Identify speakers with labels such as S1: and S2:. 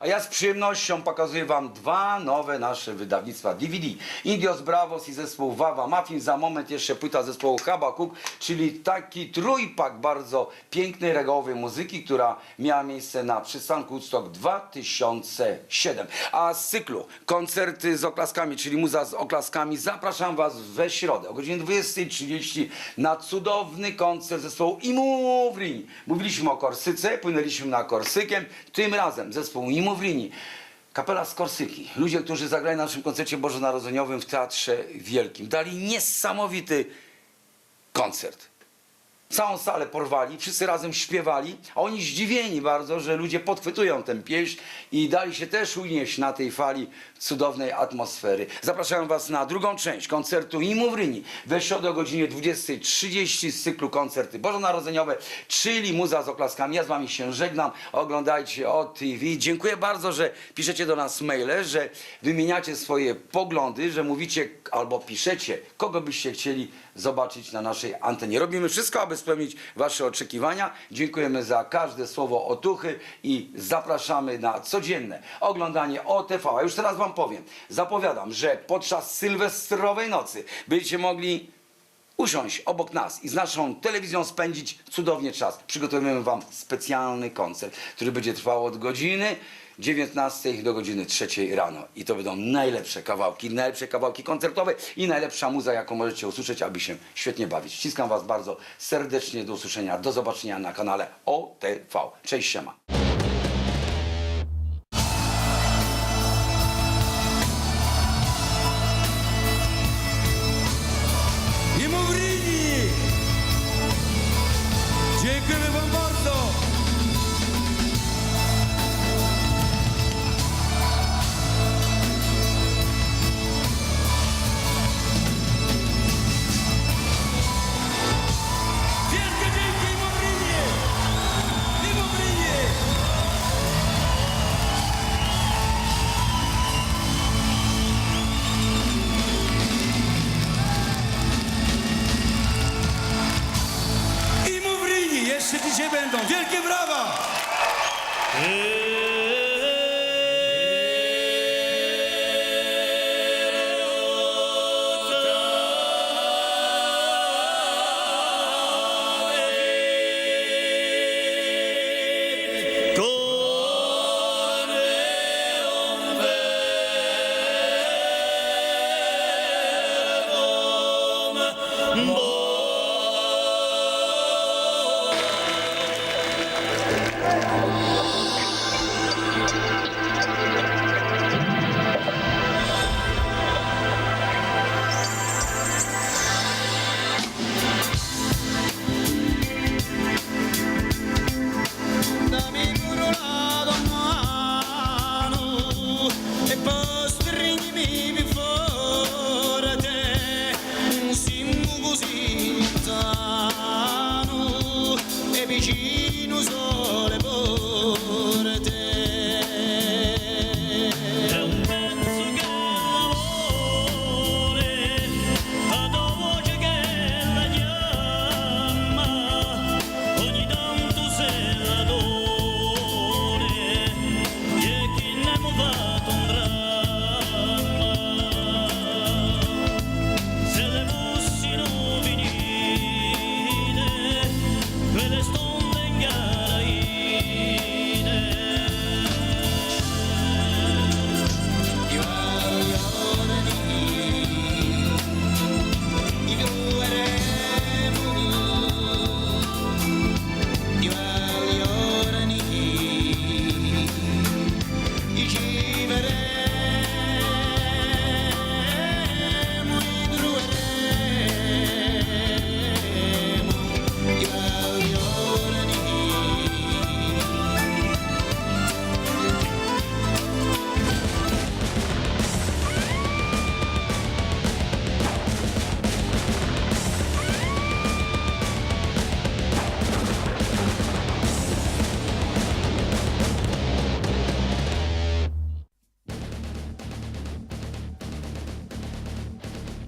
S1: A ja z przyjemnością pokazuję Wam dwa nowe nasze wydawnictwa DVD. Indios Bravos i zespół Wawa Muffin. Za moment jeszcze płyta zespołu Habakuk, czyli taki trójpak bardzo pięknej, regałowej muzyki, która miała miejsce na przystanku Woodstock 2007. A z cyklu koncerty z oklaskami, czyli muza z oklaskami, zapraszam Was we środę o godzinie 20.30 na cudowny koncert zespołu Imuvrini. Mówiliśmy o Korsyce, płynęliśmy na Korsykę, tym razem zespół Imuvrini. Kapela z Korsyki. Ludzie, którzy zagrali na naszym koncercie bożonarodzeniowym w Teatrze Wielkim. Dali niesamowity koncert. Całą salę porwali, wszyscy razem śpiewali, a oni zdziwieni bardzo, że ludzie podchwytują tę pieśń i dali się też unieść na tej fali cudownej atmosfery. Zapraszam Was na drugą część koncertu Imówryni we środę o godzinie 20.30 z cyklu koncerty bożonarodzeniowe, czyli muza z oklaskami. Ja z Wami się żegnam, oglądajcie OTV. Dziękuję bardzo, że piszecie do nas maile, że wymieniacie swoje poglądy, że mówicie albo piszecie, kogo byście chcieli zobaczyć na naszej antenie. Robimy wszystko, aby spełnić Wasze oczekiwania. Dziękujemy za każde słowo otuchy i zapraszamy na codzienne oglądanie OTV. A już teraz Wam powiem, zapowiadam, że podczas sylwestrowej nocy będziecie mogli usiąść obok nas i z naszą telewizją spędzić cudownie czas. Przygotowujemy Wam specjalny koncert, który będzie trwał od godziny 19 do godziny 3 rano. I to będą najlepsze kawałki, najlepsze kawałki koncertowe i najlepsza muza, jaką możecie usłyszeć, aby się świetnie bawić. Ściskam Was bardzo serdecznie do usłyszenia, do zobaczenia na kanale OTV. Cześć, siema.
S2: Dziękujemy Mowrini jeszcze dzisiaj będą. Wielkie